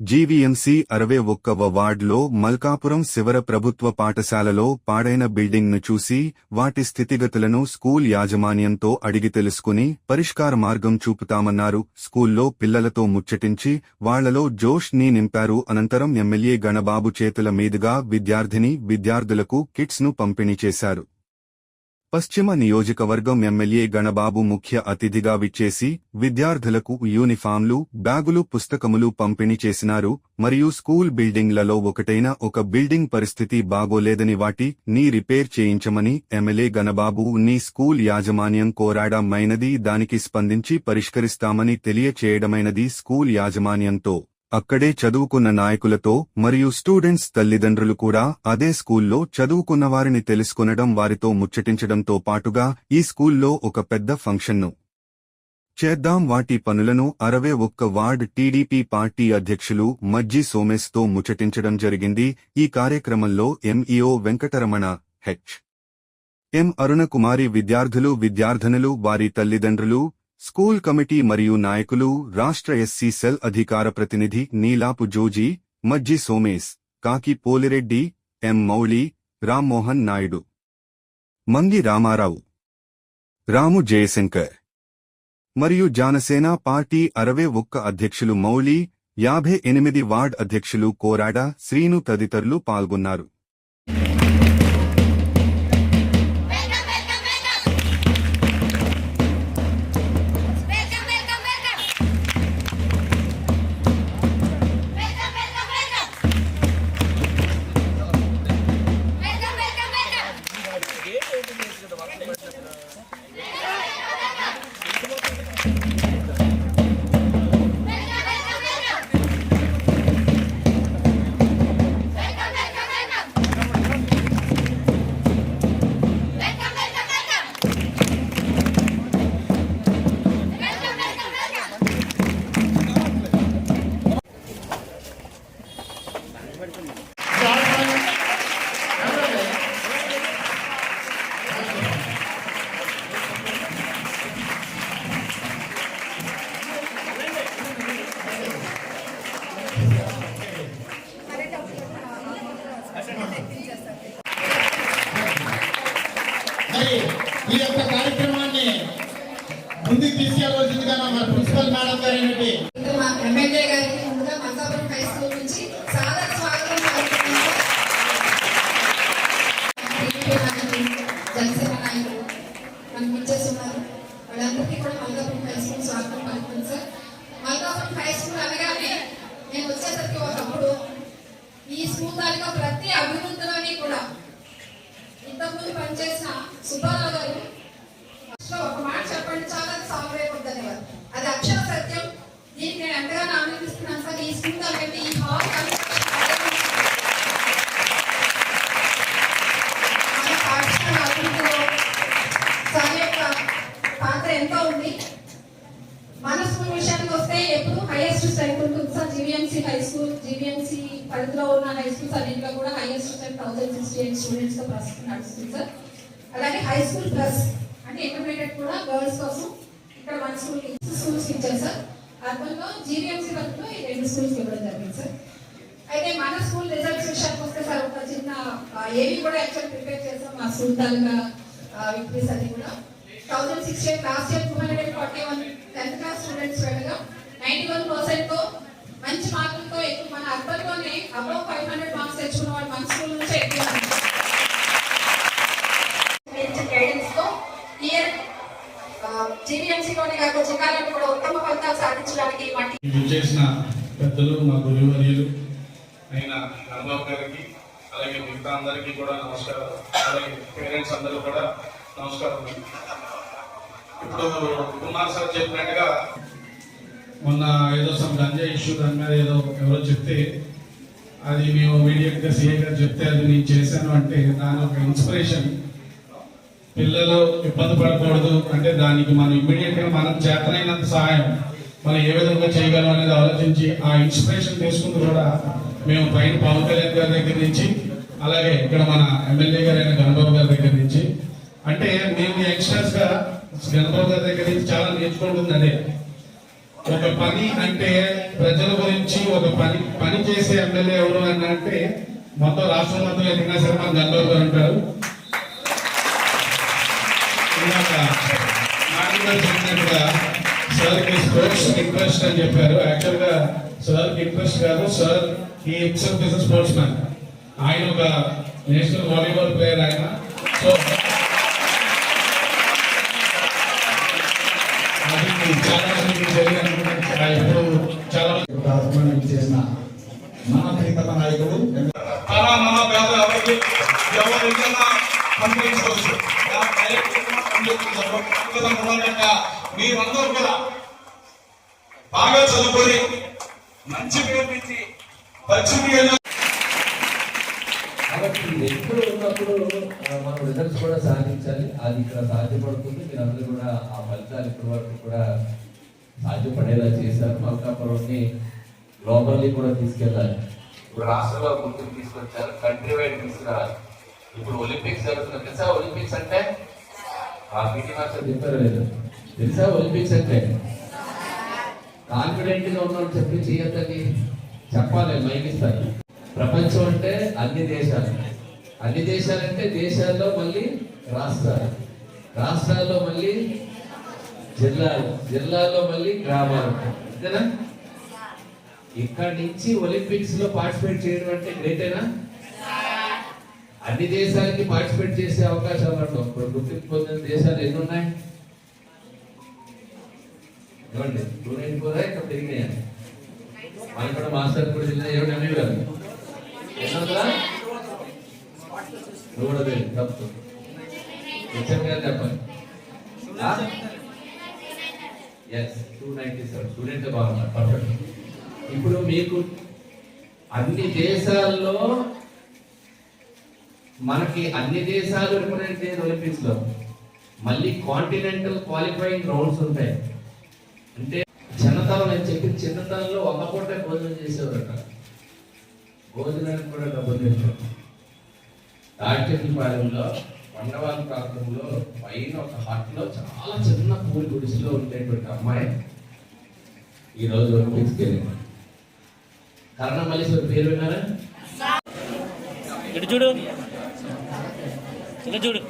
GVMC అరవై ఒక్కవ వార్డులో మల్కాపురం శివర ప్రభుత్వ పాఠశాలలో పాడైన బిల్డింగ్ను చూసి వాటి స్థితిగతులను స్కూల్ యాజమాన్యంతో అడిగి తెలుసుకుని పరిష్కార మార్గం చూపుతామన్నారు. స్కూల్లో పిల్లలతో ముచ్చటించి వాళ్ళలో జోష్ని నింపారు. అనంతరం ఎమ్మెల్యే గణబాబు చేతుల మీదుగా విద్యార్థిని విద్యార్థులకు కిట్స్ను పంపిణీ చేశారు. పశ్చిమ నియోజకవర్గం ఎమ్మెల్యే గణబాబు ముఖ్య అతిథిగా విచ్చేసి విద్యార్థులకు యూనిఫామ్లు బ్యాగులు పుస్తకములు పంపిణీ చేసినారు. మరియు స్కూల్ బిల్డింగ్లలో ఒకటైన ఒక బిల్డింగ్ పరిస్థితి బాగోలేదని వాటి నీ రిపేర్ చేయించమని ఎమ్మెల్యే గణబాబు నీ స్కూల్ యాజమాన్యం కోరాడమైనది దానికి స్పందించి పరిష్కరిస్తామని తెలియచేయడమైనది స్కూల్ యాజమాన్యంతో. అక్కడే చదువుకున్న నాయకులతో మరియు స్టూడెంట్స్ తల్లిదండ్రులు కూడా అదే స్కూల్లో చదువుకున్న వారిని తెలుసుకొనడం వారితో ముచ్చటించడంతో పాటుగా ఈ స్కూల్లో ఒక పెద్ద ఫంక్షన్ను చేద్దాం. వాటి పనులను అరవై ఒక్క వార్డ్ టీడీపీ పార్టీ అధ్యక్షులు మజ్జి సోమేశ్తో ముచ్చటించడం జరిగింది. ఈ కార్యక్రమంలో MEO Venkataramana H. M. Arunakumari విద్యార్థులు విద్యార్థినులు వారి తల్లిదండ్రులు స్కూల్ కమిటీ మరియు నాయకులు రాష్ట్ర ఎస్సీ సెల్ అధికార ప్రతినిధి నీలాపు జోజీ మజ్జి సోమేశ్ కాకి పోలిరెడ్డి ఎం మౌళి రామ్మోహన్ నాయుడు. మంగి రామారావు. రాము జయశంకర్. మరియు జానసేన పార్టీ అరవై ఒక్క అధ్యక్షులు మౌలి యాభై ఎనిమిది వార్డ్ అధ్యక్షులు కోరాడ శ్రీను తదితరులు పాల్గొన్నారు. మనకు ఇచ్చేస్తున్నారు వాళ్ళందరికీ కూడా మల్కాపురం హై స్కూల్ స్వాగతం పలుకుతుంది సార్. మల్కాపురం హై స్కూల్ అనగానే నేను వచ్చేసరికి ఒకప్పుడు ఈ స్కూల్ తాలూకా ప్రతి అభివృద్ధిలోని కూడా ఇంతకుముందు పనిచేసిన సుబ్బారావు గారు సో ఒక మాట చెప్పండి చాలా సాల్వ్ అయిపోతుంది వారు అది అక్షర సత్యం దీనికి నేను ఎంతగానో ఆనందిస్తున్నాను సార్ ఈ స్కూల్ కాబట్టి ఈ హాల్ మన పాఠశాల అభివృద్ధిలో సార్ యొక్క పాత్ర ఎంతో ఉంది మన స్కూల్ విషయానికి వస్తే ఎప్పుడు హైయెస్ట్ స్ట్రెంత్ ఉంటుంది సార్ హై స్కూల్ జీవీఎంసీ పరిధిలో ఉన్న హై స్కూల్స్ అన్నింటిలో కూడా హైయెస్ట్ థౌసండ్ సిక్స్టీ ఎయిట్ స్టూడెంట్స్తో ప్రస్తుతం నడుస్తుంది సార్ అలాగే హై స్కూల్ ప్లస్ అంటే ఇంటర్మీడియట్ కూడా గర్ల్స్ కోసం ఇక్కడ వన్ స్కూల్ స్కూల్స్ ఇచ్చారు సార్ అర్బన్లో జీవీఎంసీ పరిధిలో ఈ రెండు స్కూల్స్ ఇవ్వడం జరిగింది సార్ అయితే మన స్కూల్ రిజల్ట్స్ విషయానికి వస్తే సార్ ఒక చిన్న ఏవి కూడా యాక్చువల్ ప్రిపేర్ చేస్తాం మా స్కూల్ తాలూకా విక్టరీస్ అన్ని కూడా. Thousand sixty eight last year two hundred and forty one tenth class students వెళ్ళగా నైన్టీ వన్ పర్సెంట్తో మంచి మార్కులతో ఎక్కువ మన అర్బన్లోనే అబౌవ్ ఫైవ్ హండ్రెడ్ మార్క్స్ తెచ్చుకున్న వాళ్ళు మన స్కూల్ నుంచే ఎక్కువ ఉన్నారు. ఇచ్చిన గైడెన్స్తో ఇయర్ జీవీఎంసీలోనే కాక జిల్లాలో కూడా ఉత్తమ ఫలితాలు సాధించడానికి మా ఇది చేసిన పెద్దలు మా గురువర్యులు అయిన రాంబాబు గారికి అలాగే మిగతా అందరికీ కూడా నమస్కారం అలాగే పేరెంట్స్ అందరూ కూడా నమస్కారం ఇప్పుడు కుమార్ సార్ చెప్పినట్టుగా మొన్న ఏదో సమ్ గంజా ఇష్యూ దాని మీద ఏదో ఎవరో చెప్తే అది మేము ఇమీడియట్గా సీఏ గారు చెప్తే అది నేను చేశాను అంటే దాని ఒక ఇన్స్పిరేషన్ పిల్లలు ఇబ్బంది పడకూడదు అంటే దానికి మనం ఇమ్మీడియట్గా మనం చేతనైనంత సహాయం. మనం ఏ విధంగా చేయగలం అనేది ఆలోచించి ఆ ఇన్స్పిరేషన్ తీసుకుంటూ కూడా మేము పైన పవన్ కళ్యాణ్ గారి దగ్గర నుంచి అలాగే ఇక్కడ మన ఎమ్మెల్యే గారైన గణబాబు గారి దగ్గర నుంచి. అంటే మేము యంగ్స్టర్స్గా గణబాబు గారి దగ్గర నుంచి చాలా నేర్చుకుంటుంది అదే. ఒక పని అంటే ప్రజల గురించి ఒక పని పని చేసే ఎమ్మెల్యే ఎవరు అని అంటే మొత్తం రాష్ట్ర మొత్తం ఎదిగినా సరే మన గంటలు గారు అంటారు ఇందాక నాన్నగారు చెప్పినట్టుగా సార్కి స్పోర్ట్స్ ఇంట్రెస్ట్ అని చెప్పారు. యాక్చువల్గా సార్కి ఇంట్రెస్ట్ కాదు సార్ ఈ ఇట్సెల్ఫ్ స్పోర్ట్స్ మ్యాన్ ఆయన ఒక నేషనల్ వాలీబాల్ ప్లేయర్ ఆయన. సో అది చాలా మందికి తెలియదు అనుకుంటున్నాను. ఇప్పుడు చాలా రాజమండ్రి చేసిన మన ప్రీతమ నాయకుడు మీరందరూ కూడా బాగా చదువుకొని మంచి పేరు తెచ్చి పశ్చిమ కాబట్టి ఎప్పుడు ఉన్నప్పుడు మనం రిజల్ట్స్ కూడా సాధించాలి. అది ఇక్కడ సాధ్యపడుతుంది. మీరందరూ కూడా ఆ ఫలితాలు ఇప్పటి వరకు కూడా సాధ్యపడేలా చేశారు. మల్కాపురంని గ్లోబల్లీ కూడా తీసుకెళ్ళాలి. ఇప్పుడు రాష్ట్రంలో గుర్తుకు తీసుకొచ్చారు కంట్రీ వైడ్ తీసుకురావాలి ఇప్పుడు ఒలింపిక్స్ జరుగుతుంది తెలుసా? ఒలింపిక్స్ అంటే? ఆ పీటీ మాస్టర్ చెప్పారు లేదు తెలుసా ఒలింపిక్స్ అంటే? కాన్ఫిడెంట్గా ఉన్నాడు చెప్పి చేయొద్దని చెప్పాలి మైక్ ఇస్తారు ప్రపంచం అంటే అన్ని దేశాలు. అన్ని దేశాలంటే దేశాల్లో మళ్ళీ రాష్ట్రాలు. రాష్ట్రాల్లో మళ్ళీ జిల్లాలు. జిల్లాల్లో మళ్ళీ గ్రామాలు. అంతేనా? ఇక్కడి నుంచి ఒలింపిక్స్లో పార్టిసిపేట్ చేయడం అంటే గ్రేటేనా? అన్ని దేశాలకి పార్టిసిపేట్ చేసే అవకాశాలు ఉండవు. ఇప్పుడు గుర్తింపు పొందిన దేశాలు ఎన్ని ఉన్నాయి ఇవ్వండి టూ నైన్టీ ఫోర్ ఇక్కడ పెరిగినాయా మనం కూడా మాస్టర్ కూడా జిల్లా ఏడు ఎన్ని వేలు నువ్వు కూడా తప్పు. హెచ్ఎం గారు చెప్పండి. Yes two ninety seven student బాగున్నారు. పర్ఫెక్ట్ ఇప్పుడు మీకు అన్ని దేశాల్లో మనకి అన్ని దేశాలు రిప్రజెంట్ చేయదు ఒలింపిక్స్లో. మళ్ళీ కాంటినెంటల్ క్వాలిఫైయింగ్ రౌండ్స్ ఉంటాయి. అంటే చిన్నతనం అని చెప్పి చిన్నతనంలో ఒక పూట భోజనం చేసేవారట. భోజనానికి కూడా డబ్బులు తెచ్చారు దాటిపాలెంలో వండవాళ్ళ ప్రాంతంలో పైన ఒక హాట్లో చాలా చిన్న పూరి గుడిసెలో ఉండేటువంటి అమ్మాయి ఈరోజు ఒలింపిక్స్కి వెళ్ళింది. కర్ణ మల్లీశ్వరి పేరు విన్నారా? ఇటు చూడు. ఇలా చూడు.